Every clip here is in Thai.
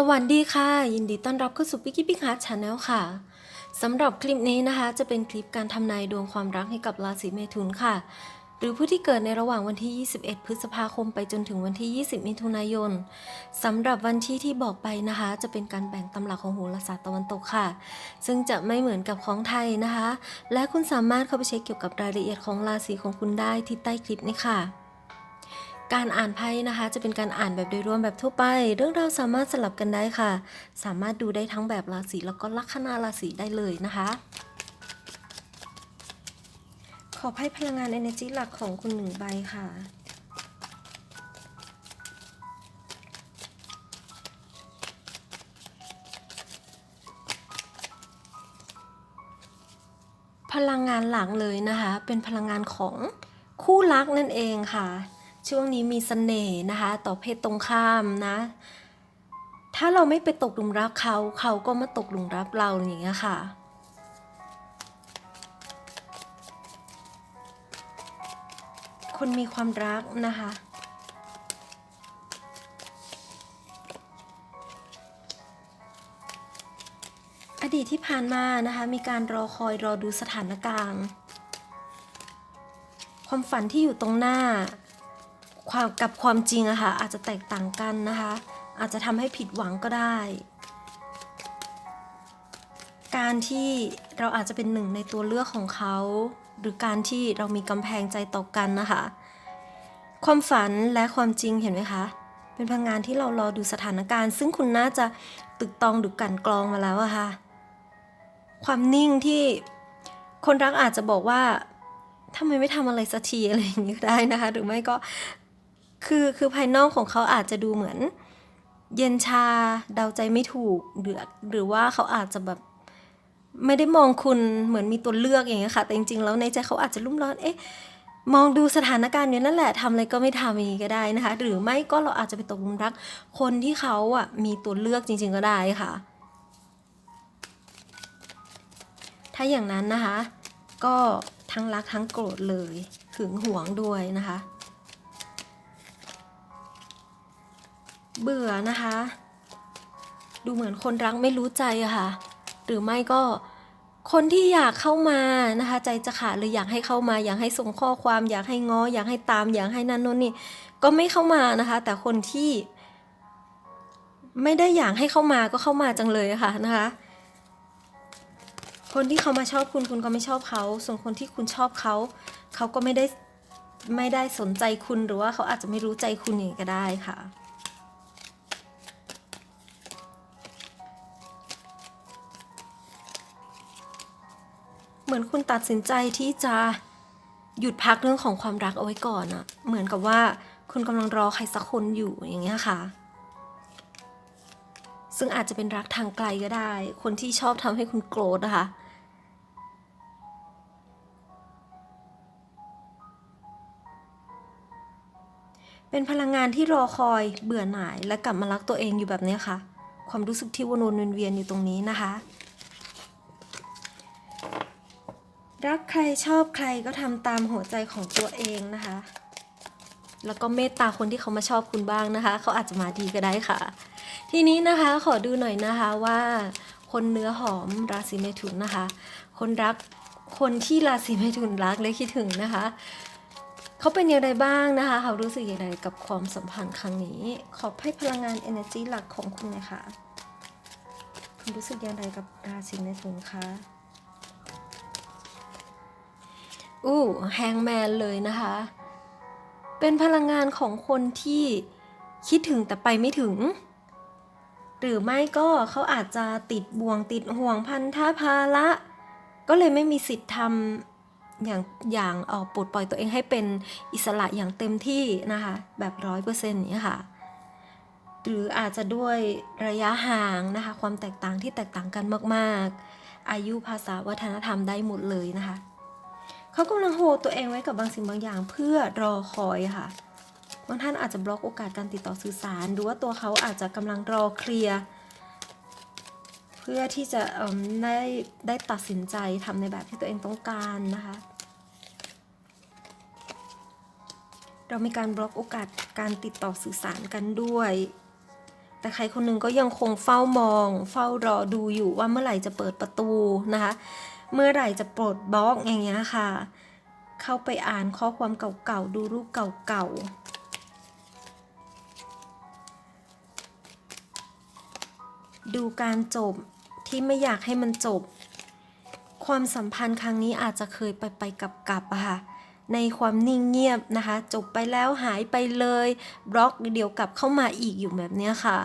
สวัสดีค่ะ ยินดีต้อนรับเข้าสู่ปิกกี้พิกฮาร์ชาแนลค่ะสำหรับคลิปนี้นะคะ จะเป็นคลิปการทำนายดวงความรักให้กับราศีเมถุนค่ะ หรือผู้ที่เกิดในระหว่างวันที่ 21 พฤษภาคมไปจนถึงวันที่ 20 มิถุนายนสำหรับวันที่ที่บอกไปนะคะ จะเป็นการแบ่งตำราของโหราศาสตร์ตะวันตกค่ะ ซึ่งจะไม่เหมือนกับของไทยนะคะ และคุณสามารถเข้าไปเช็คเกี่ยวกับรายละเอียดของราศีของคุณได้ที่ใต้คลิปนี้ค่ะ การอ่านไพ่นะคะ จะเป็นการอ่านแบบโดยรวมแบบทั่วไป เรื่องราวสามารถสลับกันได้ค่ะ สามารถดูได้ทั้งแบบราศีแล้วก็ลัคนาราศีได้เลยนะคะ ขอไพ่พลังงาน energy หลักของคุณหนึ่งใบค่ะพลังงานหลักเลยนะคะ เป็นพลังงานของคู่รักนั่นเองค่ะ ช่วงนี้มีเสน่ห์นะคะ ต่อเพศตรงข้ามนะ ถ้าเราไม่ไปตกหลุมรักเขา เขาก็มาตกหลุมรักเราอย่างเงี้ยค่ะคนมีความรักนะคะ อดีตที่ผ่านมานะคะ มีการรอคอยรอดูสถานการณ์ ความฝันที่อยู่ตรงหน้า ความกับความจริงอะค่ะอาจจะแตกต่างกันนะคะ อาจจะทำให้ผิดหวังก็ได้ การที่เราอาจจะเป็นหนึ่งในตัวเลือกของเขา หรือการที่เรามีกำแพงใจต่อกันนะคะ ความฝันและความจริงเห็นไหมคะเป็นพลังงานที่เรารอดูสถานการณ์ ซึ่งคุณน่าจะตึกตองหรือกันกรองมาแล้วอะค่ะ ความนิ่งที่คนรักอาจจะบอกว่าทำไมไม่ทำอะไรสักทีอะไรอย่างนี้ก็ได้นะคะ หรือไม่ก็ คือคือภายนอกของเขาอาจจะดูเหมือน เย็นชาเดาใจไม่ถูกหรือหรือว่าเขาอาจจะแบบไม่ได้มองคุณเหมือนมีตัวเลือกอย่างเงี้ยค่ะ แต่จริงๆ แล้วในใจเขาอาจจะรุ่มร้อนเอ๊ะมองดูสถานการณ์อยู่นั่นแหละทำอะไรก็ไม่ทำอย่างนี้ก็ได้นะคะ หรือไม่ก็เราอาจจะไปตกหลุมรัก คนที่เขาอะมีตัวเลือกจริง ๆก็ได้ค่ะ ถ้าอย่างนั้นนะคะ ก็ทั้งรักทั้งโกรธเลยหึงหวงด้วยนะคะ เบื่อนะคะ ดูเหมือนคนรักไม่รู้ใจอะค่ะ หรือไม่ก็คนที่อยากเข้ามานะคะ ใจจะขาดเลยอยากให้เข้ามา อยากให้ส่งข้อความ อยากให้ง้อ อยากให้ตาม อยากให้นั่นนู่นนี่ก็ไม่เข้ามานะคะ แต่คนที่ ไม่ได้อยากให้เข้ามาก็เข้ามาจังเลยะค่ะนะคะ คนที่เขามาชอบคุณคุณก็ไม่ชอบเขา ส่วนคนที่คุณชอบเขาเขาก็ไม่ได้ไม่ได้สนใจคุณหรือว่าเขาอาจจะไม่รู้ใจคุณอย่างนี้ก็ได้ค่ะ เหมือนคุณตัดสินใจที่จะหยุดพักเรื่องของความรักเอาไว้ก่อนอะเหมือนกับว่าคุณกำลังรอใครสักคนอยู่อย่างเงี้ยค่ะ ซึ่งอาจจะเป็นรักทางไกลก็ได้ คนที่ชอบทำให้คุณโกรธนะคะเป็นพลังงานที่รอคอยเบื่อหน่ายและกลับมารักตัวเองอยู่แบบนี้ค่ะ ความรู้สึกที่วนวนเวียนอยู่ตรงนี้นะคะ รักใครชอบใครก็ทำตามหัวใจของตัวเองนะคะ แล้วก็เมตตาคนที่เขามาชอบคุณบ้างนะคะ เขาอาจจะมาดีก็ได้ค่ะ ทีนี้นะคะขอดูหน่อยนะคะว่า คนเนื้อหอมราศีเมถุนนะคะ คนรักคนที่ราศีเมถุนรักและคิดถึงนะคะเขาเป็นอย่างไรบ้างนะคะ เขารู้สึกอย่างไรกับความสัมพันธ์ครั้งนี้ ขอให้พลังงาน energy หลักของคุณน่อยค่ะคุณรู้สึกอย่างไรกับราศีเมถุนคะ อู้แฮงแมนเลยนะคะ เป็นพลังงานของคนที่คิดถึงแต่ไปไม่ถึง หรือไม่ก็เขาอาจจะติดบ่วงติดห่วงพันธภาระก็เลยไม่มีสิทธิ์ทำอย่างอย่างเออปลดปล่อยตัวเองให้เป็นอิสระอย่างเต็มที่นะคะ แบบร้อยเปอร์เซ็นต์นี้ค่ะหรืออาจจะด้วยระยะห่างนะคะ ความแตกต่างที่แตกต่างกันมาก ๆ อายุภาษาวัฒนธรรมได้หมดเลยนะคะ เขากำลังโฮตัวเองไว้กับบางสิ่งบางอย่างเพื่อรอคอยค่ะบางท่านอาจจะบล็อกโอกาสการติดต่อสื่อสาร หรือว่าตัวเขาอาจจะกำลังรอเคลียร์เพื่อที่จะได้ได้ตัดสินใจทำในแบบที่ตัวเองต้องการนะคะ เรามีการบล็อกโอกาสการติดต่อสื่อสารกันด้วย แต่ใครคนหนึ่งก็ยังคงเฝ้ามอง เฝ้ารอดูอยู่ว่าเมื่อไหร่จะเปิดประตูนะคะ เมื่อไหร่จะปลดบล็อกอย่างเงี้ยค่ะ เข้าไปอ่านข้อความเก่าๆ ดูรูปเก่าๆดูการจบที่ไม่อยากให้มันจบ ความสัมพันธ์ครั้งนี้อาจจะเคยไปไปกลับกลับอะค่ะ ในความนิ่งเงียบนะคะ จบไปแล้วหายไปเลยบล็อกเดี๋ยวกลับเข้ามาอีกอยู่แบบเนี้ยค่ะ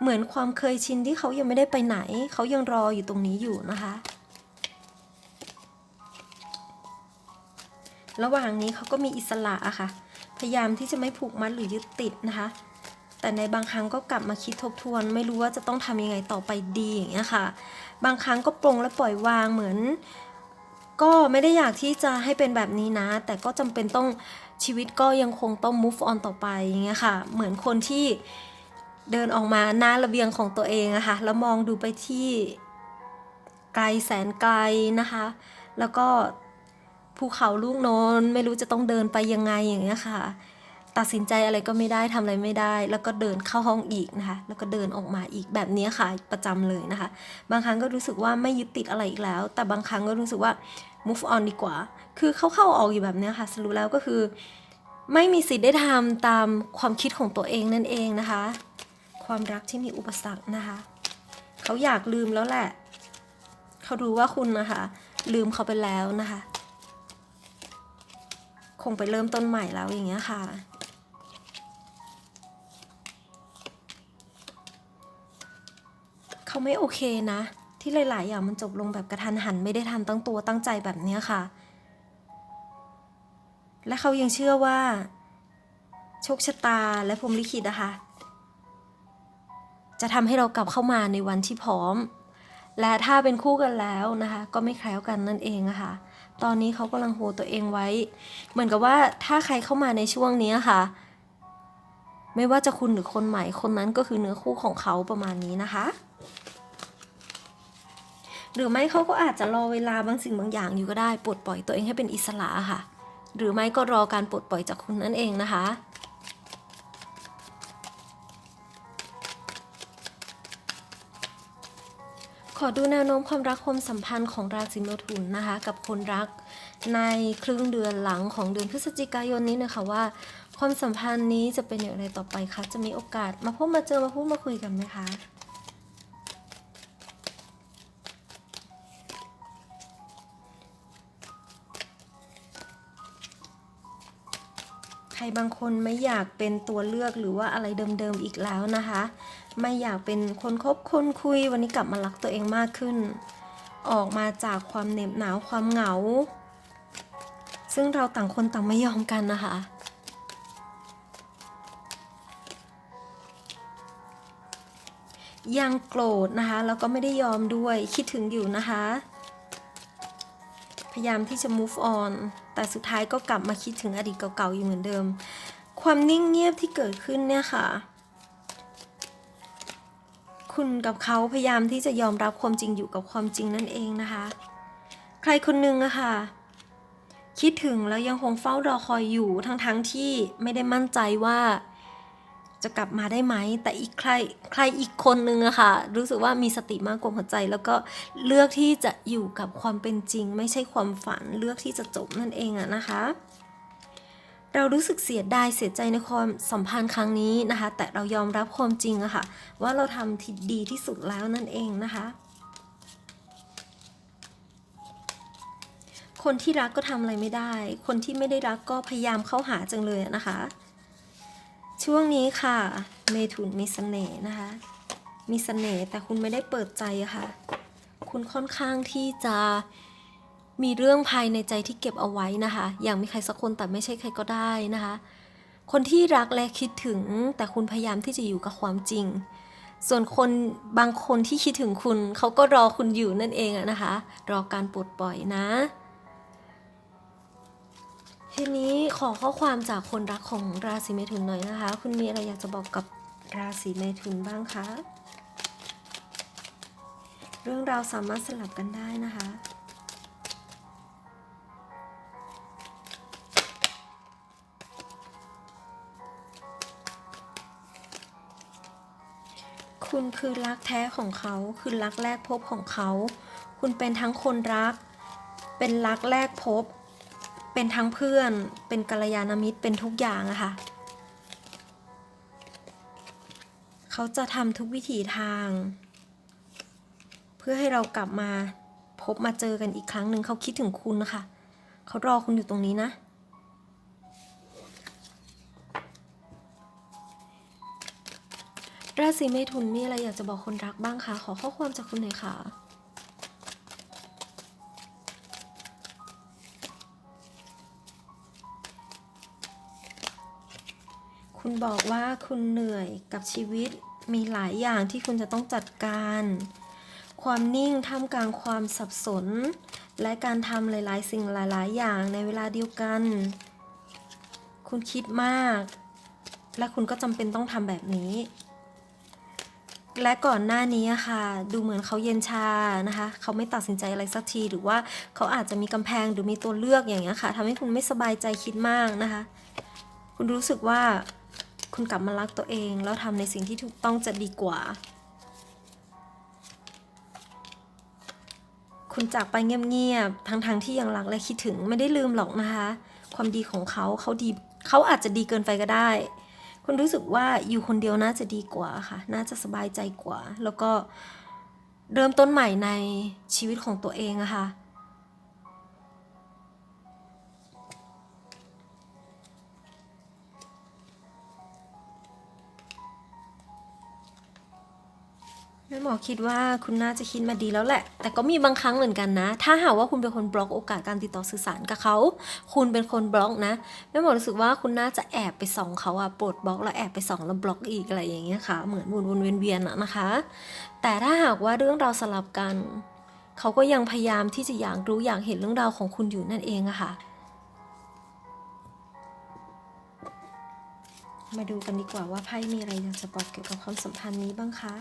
เหมือนความเคยชินที่เขายังไม่ได้ไปไหน เขายังรออยู่ตรงนี้อยู่นะคะ ระหว่างนี้เขาก็มีอิสระอะค่ะ พยายามที่จะไม่ผูกมัดหรือยึดติดนะคะ แต่ในบางครั้งก็กลับมาคิดทบทวน ไม่รู้ว่าจะต้องทำยังไงต่อไปดีอย่างเงี้ยค่ะ บางครั้งก็ปรงและปล่อยวางเหมือน ก็ไม่ได้อยากที่จะให้เป็นแบบนี้นะ แต่ก็จำเป็นต้องชีวิตก็ยังคงต้อง move on ต่อไปอย่างเงี้ยค่ะ เหมือนคนที่เดินออกมาหน้าระเบียงของตัวเองอะค่ะ แล้วมองดูไปที่ไกลแสนไกลนะคะ แล้วก็ ภูเขาลูกโน้นไม่รู้จะต้องเดินไปยังไงอย่างเงี้ยค่ะ ตัดสินใจอะไรก็ไม่ได้ทำอะไรไม่ได้ แล้วก็เดินเข้าห้องอีกนะคะแล้วก็เดินออกมาอีกแบบนี้ค่ะประจำเลยนะคะ บางครั้งก็รู้สึกว่าไม่ยึดติดอะไรอีกแล้ว แต่บางครั้งก็รู้สึกว่า move on ดีกว่า คือเข้าเข้าออกอยู่แบบนี้ค่ะสรุปแล้วก็คือ ไม่มีสิทธิ์ได้ทำตามความคิดของตัวเองนั่นเองนะคะ ความรักที่มีอุปสรรคนะคะ เขาอยากลืมแล้วแหละ เขารู้ว่าคุณนะคะ ลืมเขาไปแล้วนะคะ คงไปเริ่มต้นใหม่แล้วอย่างเงี้ยค่ะ เขาไม่โอเคนะ ที่หลายๆ อย่างมันจบลงแบบกระทันหันไม่ได้ทันตั้งตัวตั้งใจแบบเนี้ยค่ะ และเขายังเชื่อว่า โชคชะตาและพรหมลิขิตนะคะ จะทำให้เรากลับเข้ามาในวันที่พร้อม และถ้าเป็นคู่กันแล้วนะคะ ก็ไม่แคล้วกันนั่นเองอะค่ะ ตอนนี้เขากำลังโฮตัวเองไว้ เหมือนกับว่าถ้าใครเข้ามาในช่วงนี้ค่ะ ไม่ว่าจะคุณหรือคนใหม่ คนนั้นก็คือเนื้อคู่ของเขาประมาณนี้นะคะ หรือไม่เขาก็อาจจะรอเวลาบางสิ่งบางอย่างอยู่ก็ได้ปลดปล่อยตัวเองให้เป็นอิสระค่ะ หรือไม่ก็รอการปลดปล่อยจากคุณนั่นเองนะคะ อดูแนวโน้มความรักความสัมพันธ์ของราศีเมถุนนะคะ กับคนรักในครึ่งเดือนหลังของเดือนพฤศจิกายนนี้นะคะว่า ความสัมพันธ์นี้จะเป็นอย่างไรต่อไปคะจะมีโอกาสมาพบมาเจอมาพูดมาคุยกันไหมคะใครบางคนไม่อยากเป็นตัวเลือกหรือว่าอะไรเดิมๆอีกแล้วนะคะ ไม่อยากเป็นคนคบคนคุย วันนี้กลับมารักตัวเองมากขึ้น ออกมาจากความเหน็บหนาวความเหงา ซึ่งเราต่างคนต่างไม่ยอมกันนะคะยังโกรธนะคะแล้วก็ไม่ได้ยอมด้วยคิดถึงอยู่นะคะ พยายามที่จะ move on แต่สุดท้ายก็กลับมาคิดถึงอดีตเก่าๆอยู่เหมือนเดิม ความนิ่งเงียบที่เกิดขึ้นเนี่ยค่ะ คุณกับเขาพยายามที่จะยอมรับความจริงอยู่กับความจริงนั่นเองนะคะ ใครคนหนึ่งอะค่ะ คิดถึงแล้วยังคงเฝ้ารอคอยอยู่ทั้งๆทที่ไม่ได้มั่นใจว่า จะกลับมาได้ไหม แต่อีกใครใครอีกคนนึงอะค่ะ รู้สึกว่ามีสติมากกว่าหัวใจ แล้วก็เลือกที่จะอยู่กับความเป็นจริง ไม่ใช่ความฝันเลือกที่จะจบนั่นเองอะนะคะ เรารู้สึกเสียดายเสียใจในความสัมพันธ์ครั้งนี้นะคะ แต่เรายอมรับความจริงอะค่ะ ว่าเราทำที่ดีที่สุดแล้วนั่นเองนะคะ คนที่รักก็ทำอะไรไม่ได้ คนที่ไม่ได้รักก็พยายามเข้าหาจังเลยนะคะ ช่วงนี้ค่ะ เมถุนมีเสน่ห์นะคะ มีเสน่ห์แต่คุณไม่ได้เปิดใจอะค่ะ คุณค่อนข้างที่จะ มีเรื่องภายในใจที่เก็บเอาไว้นะคะ อย่างมีใครสักคนแต่ไม่ใช่ใครก็ได้นะคะ คนที่รักและคิดถึงแต่คุณพยายามที่จะอยู่กับความจริง ส่วนคนบางคนที่คิดถึงคุณเขาก็รอคุณอยู่นั่นเองอะนะคะ รอการปลดปล่อยนะ ทีนี้ขอข้อความจากคนรักของราศีเมถุนหน่อยนะคะ คุณมีอะไรอยากจะบอกกับราศีเมถุนบ้างคะ เรื่องราวสามารถสลับกันได้นะคะ คุณคือรักแท้ของเขาคือรักแรกพบของเขา คุณเป็นทั้งคนรัก เป็นรักแรกพบ เป็นทั้งเพื่อน เป็นกัลยาณมิตรเป็นทุกอย่างอะค่ะเขาจะทำทุกวิถีทาง เพื่อให้เรากลับมาพบมาเจอกันอีกครั้งหนึ่งเขาคิดถึงคุณนะคะเขารอคุณอยู่ตรงนี้นะ ราศีเมถุนมีอะไรอยากจะบอกคนรักบ้างคะขอข้อความจากคุณหน่อยค่ะคุณบอกว่าคุณเหนื่อยกับชีวิตมีหลายอย่างที่คุณจะต้องจัดการ ความนิ่งท่ามกลางความสับสน และการทำหลาย ๆ สิ่งหลาย ๆ อย่างในเวลาเดียวกัน คุณคิดมาก และคุณก็จำเป็นต้องทำแบบนี้ และก่อนหน้านี้อะค่ะ ดูเหมือนเขาเย็นชานะคะ เขาไม่ตัดสินใจอะไรสักที หรือว่าเขาอาจจะมีกำแพงหรือมีตัวเลือกอย่างเงี้ยค่ะทำให้คุณไม่สบายใจคิดมากนะคะ คุณรู้สึกว่าคุณกลับมารักตัวเอง แล้วทำในสิ่งที่ถูกต้องจะดีกว่า คุณจากไปเงียบๆทั้งๆที่ยังรักและคิดถึงไม่ได้ลืมหรอกนะคะ ความดีของเขาเขาดีเขาอาจจะดีเกินไปก็ได้ คุณรู้สึกว่าอยู่คนเดียวน่าจะดีกว่าค่ะ น่าจะสบายใจกว่า แล้วก็เริ่มต้นใหม่ในชีวิตของตัวเองอะค่ะ แม่หมอคิดว่าคุณน่าจะคิดมาดีแล้วแหละ แต่ก็มีบางครั้งเหมือนกันนะ ถ้าหากว่าคุณเป็นคนบล็อกโอกาสการติดต่อสื่อสารกับเขา คุณเป็นคนบล็อกนะแม่หมอรู้สึกว่าคุณน่าจะแอบไปส่องเขาอะปลดบล็อกแล้วแอบไปส่องแล้วบล็อกอีกอะไรอย่างเงี้ยค่ะ เหมือนวนวนเวียนๆอะนะคะ แต่ถ้าหากว่าเรื่องราวสลับกัน เขาก็ยังพยายามที่จะอยากรู้อยากเห็นเรื่องราวของคุณอยู่นั่นเองอะค่ะ มาดูกันดีกว่าว่าไพ่มีอะไรอยากจะบอกเกี่ยวกับความสัมพันธ์นี้บ้างคะ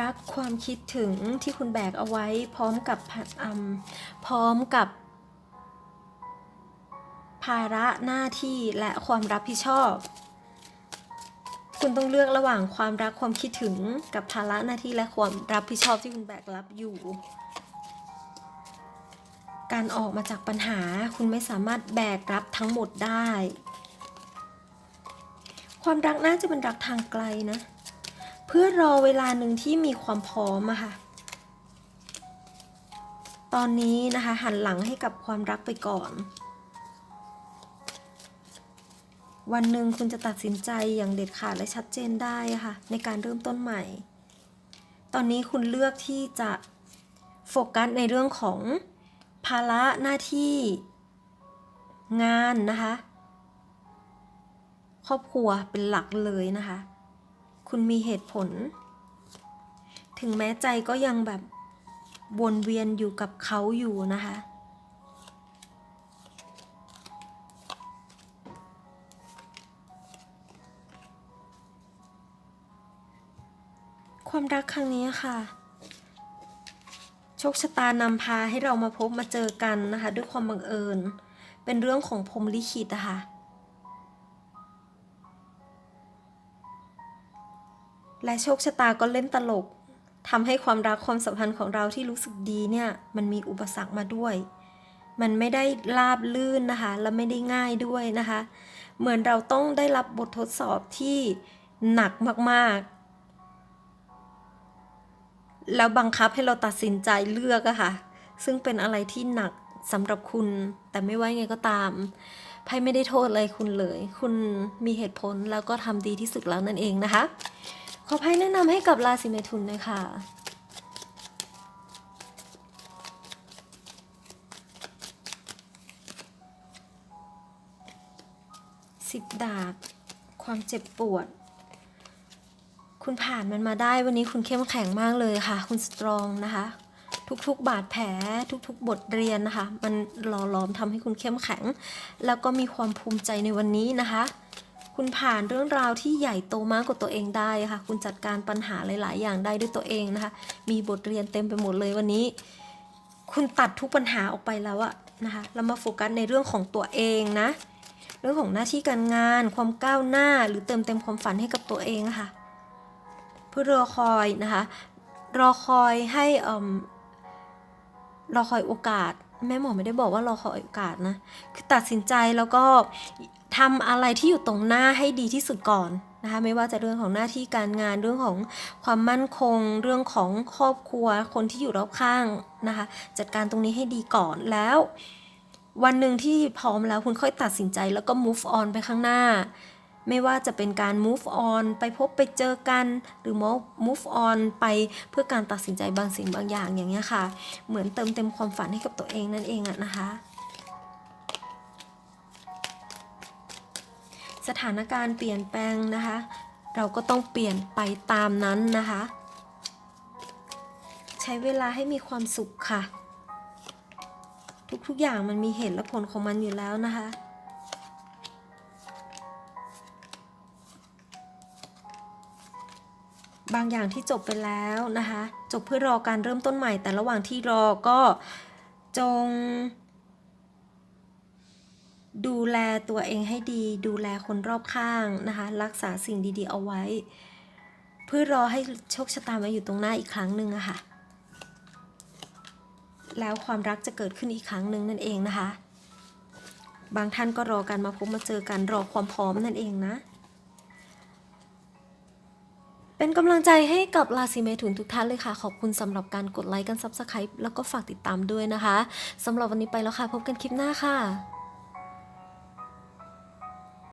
รักความคิดถึงที่คุณแบกเอาไว้พร้อมกับพร้อมกับภาระหน้าที่และความรับผิดชอบ คุณต้องเลือกระหว่างความรักความคิดถึงกับภาระหน้าที่และความรับผิดชอบที่คุณแบกรับอยู่ การออกมาจากปัญหาคุณไม่สามารถแบกรับทั้งหมดได้ ความรักน่าจะเป็นรักทางไกลนะ เพื่อรอเวลาหนึ่งที่มีความพร้อมอะค่ะ ตอนนี้นะคะหันหลังให้กับความรักไปก่อน วันหนึ่งคุณจะตัดสินใจอย่างเด็ดขาดและชัดเจนได้ค่ะ ในการเริ่มต้นใหม่ ตอนนี้คุณเลือกที่จะโฟกัสในเรื่องของภาระหน้าที่งานนะคะ ครอบครัวเป็นหลักเลยนะคะ คุณมีเหตุผล ถึงแม้ใจก็ยังแบบวนเวียนอยู่กับเขาอยู่นะคะความรักครั้งนี้ค่ะ โชคชะตานำพาให้เรามาพบมาเจอกันนะคะ ด้วยความบังเอิญ เป็นเรื่องของพรหมลิขิตอะค่ะ และโชคชะตาก็เล่นตลกทำให้ความรักความสัมพันธ์ของเราที่รู้สึกดีเนี่ยมันมีอุปสรรคมาด้วย มันไม่ได้ราบลื่นนะคะ และไม่ได้ง่ายด้วยนะคะ เหมือนเราต้องได้รับบททดสอบที่หนักมากๆ แล้วบังคับให้เราตัดสินใจเลือกอะค่ะ ซึ่งเป็นอะไรที่หนักสำหรับคุณ แต่ไม่ว่าไงก็ตามไพ่ไม่ได้โทษอะไรคุณเลย คุณมีเหตุผลแล้วก็ทำดีที่สุดแล้วนั่นเองนะคะ ขอไพ่แนะนำให้กับราศีเมถุนหน่อยค่ะสิบดาบ ความเจ็บปวด คุณผ่านมันมาได้วันนี้คุณเข้มแข็งมากเลยค่ะ คุณสตรองนะคะ ทุกๆ บาดแผล ทุกๆ บทเรียนนะคะ มันหล่อหลอมทำให้คุณเข้มแข็ง แล้วก็มีความภูมิใจในวันนี้นะคะ คุณผ่านเรื่องราวที่ใหญ่โตมากกว่าตัวเองได้ค่ะ คุณจัดการปัญหาหลาย ๆ อย่างได้ด้วยตัวเองนะคะ มีบทเรียนเต็มไปหมดเลยวันนี้ คุณตัดทุกปัญหาออกไปแล้วอะนะคะ เรามาโฟกัสในเรื่องของตัวเองนะ เรื่องของหน้าที่การงาน ความก้าวหน้า หรือเติมเต็มความฝันให้กับตัวเองะค่ะ เพื่อรอคอยนะคะ รอคอยให้อ่มรอคอยโอกาสแม่หมอไม่ได้บอกว่ารอคอยโอกาสนะ คือตัดสินใจแล้วก็ ทำอะไรที่อยู่ตรงหน้าให้ดีที่สุดก่อนนะคะไม่ว่าจะเรื่องของหน้าที่การงานเรื่องของความมั่นคง เรื่องของครอบครัว คนที่อยู่รอบข้างนะคะ จัดการตรงนี้ให้ดีก่อนแล้ว วันหนึ่งที่พร้อมแล้วคุณค่อยตัดสินใจแล้วก็ move on ไปข้างหน้า ไม่ว่าจะเป็นการ move on ไปพบไปเจอกัน หรือ move on ไปเพื่อการตัดสินใจบางสิ่งบางอย่างอย่างเงี้ยค่ะ เหมือนเติมเต็มความฝันให้กับตัวเองนั่นเองอะนะคะ สถานการณ์เปลี่ยนแปลงนะคะ เราก็ต้องเปลี่ยนไปตามนั้นนะคะ ใช้เวลาให้มีความสุขค่ะ ทุกๆอย่างมันมีเหตุและผลของมันอยู่แล้วนะคะบางอย่างที่จบไปแล้วนะคะ จบเพื่อรอการเริ่มต้นใหม่ แต่ระหว่างที่รอก็จง ดูแลตัวเองให้ดี ดูแลคนรอบข้างนะคะ รักษาสิ่งดีๆ เอาไว้ เพื่อรอให้โชคชะตามาอยู่ตรงหน้าอีกครั้งหนึ่งอะค่ะ แล้วความรักจะเกิดขึ้นอีกครั้งหนึ่งนั่นเองนะคะ บางท่านก็รอการมาพบมาเจอกันรอความพร้อมนั่นเองนะ เป็นกำลังใจให้กับราศีเมถุนทุกท่านเลยค่ะ ขอบคุณสำหรับการกดไลค์กัน Subscribe แล้วก็ฝากติดตามด้วยนะคะสำหรับวันนี้ไปแล้วค่ะ พบกันคลิปหน้าค่ะ